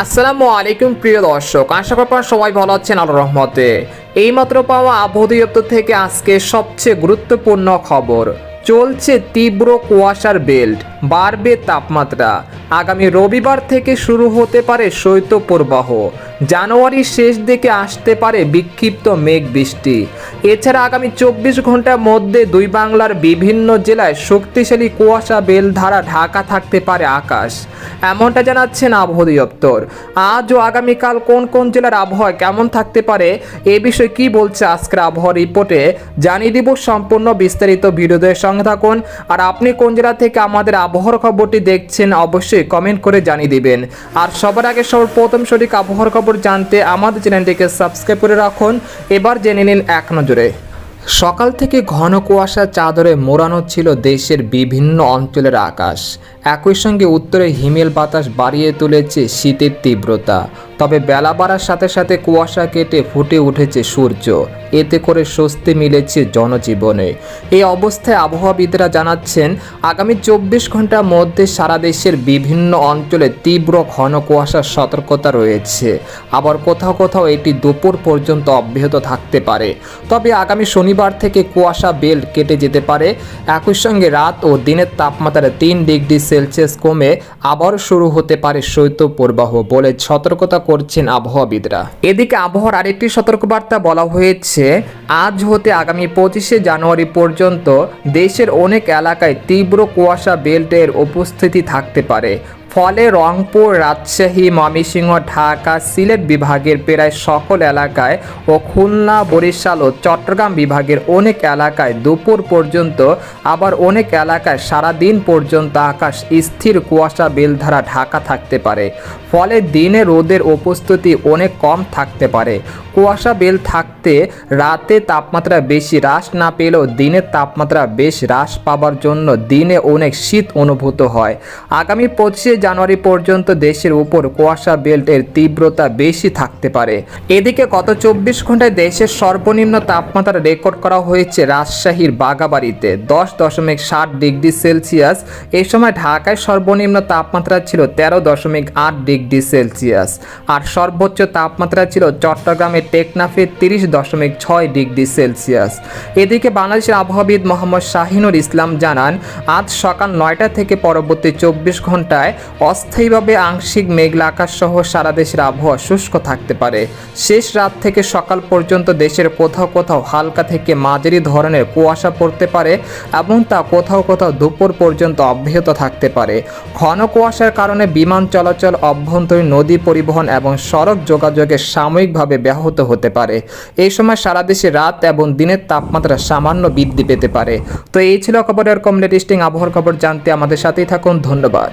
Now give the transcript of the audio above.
আসসালামু আলাইকুম প্রিয় দর্শক, আশা করি আপনারা সবাই ভালো আছেন আল্লাহ রহমতে। এইমাত্র পাওয়া আবহাওয়া দপ্তর থেকে আজকে সবচেয়ে গুরুত্বপূর্ণ খবর, চলছে তীব্র কুয়াশার বেল্ট, বাড়বে তাপমাত্রা। আগামী রবিবার থেকে শুরু হতে পারে শৈত্যপ্রবাহ, জানুয়ারির শেষ দিকে আসতে পারে বিক্ষিপ্ত মেঘ বৃষ্টি এছাড়া আগামী চব্বিশ ঘণ্টার মধ্যে দুই বাংলার বিভিন্ন জেলায় শক্তিশালী কুয়াশা বেল ধারা ঢাকা থাকতে পারে আকাশ। এমনটা জানাচ্ছেন আবহাওয়া দপ্তর। আজ ও আগামীকাল কোন কোন জেলার আবহাওয়া কেমন থাকতে পারে, এ বিষয়ে কি বলছে আজকের আবহাওয়া রিপোর্টে, জানিয়ে দিব সম্পূর্ণ বিস্তারিত ভিডিওদের সঙ্গে থাকুন। আর আপনি কোন জেলা থেকে আমাদের আবহাওয়ার খবরটি দেখছেন, অবশ্যই কমেন্ট করে জানিয়ে দিবেন। আর সবার আগে সবার প্রথম সঠিক আবহাওয়ার খবর জানতে আমাদের চ্যানেলটিকে সাবস্ক্রাইব করে রাখুন। এবার জেনে নিন এক নজরে সকাল থেকে ঘন কুয়াশা চাদরে মোড়ানো ছিল দেশের বিভিন্ন অঞ্চলের আকাশ। একই সঙ্গে উত্তরে হিমেল বাতাস বাড়িয়ে তুলেছে শীতের তীব্রতা। তবে বেলা বাড়ার সাথে সাথে কুয়াশা কেটে ফুটে উঠেছে সূর্য। এতে করে স্বস্তি মিলেছে জনজীবনে। এই অবস্থায় আবহাওয়াবিদরা জানাচ্ছেন, আগামী চব্বিশ ঘণ্টার মধ্যে সারা দেশের বিভিন্ন অঞ্চলে তীব্র ঘন কুয়াশার সতর্কতা রয়েছে। আবার কোথাও কোথাও এটি দুপুর পর্যন্ত অব্যাহত থাকতে পারে। তবে আগামী শনিবার থেকে কুয়াশা বেল্ট কেটে যেতে পারে। একই সঙ্গে রাত ও দিনের তাপমাত্রা তিন ডিগ্রি সেলসিয়াস কমে আবার শুরু হতে পারে শৈত্য প্রবাহ বলে সতর্কতা করছেন আবহাওয়াবিদরা। এদিকে আবহাওয়ার আরেকটি সতর্কবার্তা বলা হয়েছে, আজ হতে আগামী পঁচিশে জানুয়ারি পর্যন্ত দেশের অনেক এলাকায় তীব্র কুয়াশা, বেল্টের উপস্থিতি থাকতে পারে। ফলে রংপুর, রাজশাহী, ময়মনসিংহ, ঢাকা, সিলেট বিভাগের প্রায় সকল এলাকায় ও খুলনা, বরিশাল ও চট্টগ্রাম বিভাগের অনেক এলাকায় দুপুর পর্যন্ত, আবার অনেক এলাকায় সারা দিন পর্যন্ত আকাশ স্থির কুয়াশা বেলধারা ঢাকা থাকতে পারে। ফলে দিনে রোদের উপস্থিতি অনেক কম থাকতে পারে। কুয়াশা বেল থাকতে রাতে তাপমাত্রা বেশি হ্রাস না পেলেও দিনের তাপমাত্রা বেশ হ্রাস পাবার জন্য দিনে অনেক শীত অনুভূত হয়। আগামী পঁচিশে জানুয়ারি পর্যন্ত দেশের উপর কুয়াশা বেল্টের তীব্রতা বেশি থাকতে পারে। এদিকে গত চব্বিশ ঘন্টায় দেশের সর্বনিম্ন তাপমাত্রা রেকর্ড করা হয়েছে রাজশাহীর বাগাবাড়িতে দশ দশমিক ষাট ডিগ্রি সেলসিয়াস। এ সময় ঢাকায় সর্বনিম্ন তাপমাত্রা ছিল তেরো দশমিক আট ডিগ্রি সেলসিয়াস আর সর্বোচ্চ তাপমাত্রা ছিল চট্টগ্রামের টেকনাফে তিরিশ দশমিক ছয় ডিগ্রি সেলসিয়াস। এদিকে বাংলাদেশের আবহাওয়াবিদ মোহাম্মদ শাহিনুর ইসলাম জানান, আজ সকাল নয়টা থেকে পরবর্তী চব্বিশ ঘন্টায় অস্থায়ীভাবে আংশিক মেঘলা আকাশ সহ সারা দেশের আবহাওয়া শুষ্ক থাকতে পারে। শেষ রাত থেকে সকাল পর্যন্ত দেশের কোথাও কোথাও হালকা থেকে মাঝারি ধরনের কুয়াশা পড়তে পারে এবং তা কোথাও কোথাও দুপুর পর্যন্ত অব্যাহত থাকতে পারে। ঘন কুয়াশার কারণে বিমান চলাচল, অভ্যন্তরীণ নদী পরিবহন এবং সড়ক যোগাযোগে সাময়িকভাবে ব্যাহত হতে পারে। এই সময় সারা দেশে রাত এবং দিনের তাপমাত্রা সামান্য বৃদ্ধি পেতে পারে। তো এই ছিল খবরের কম লেটেস্টিং আবহাওয়ার খবর। জানতে আমাদের সাথেই থাকুন। ধন্যবাদ।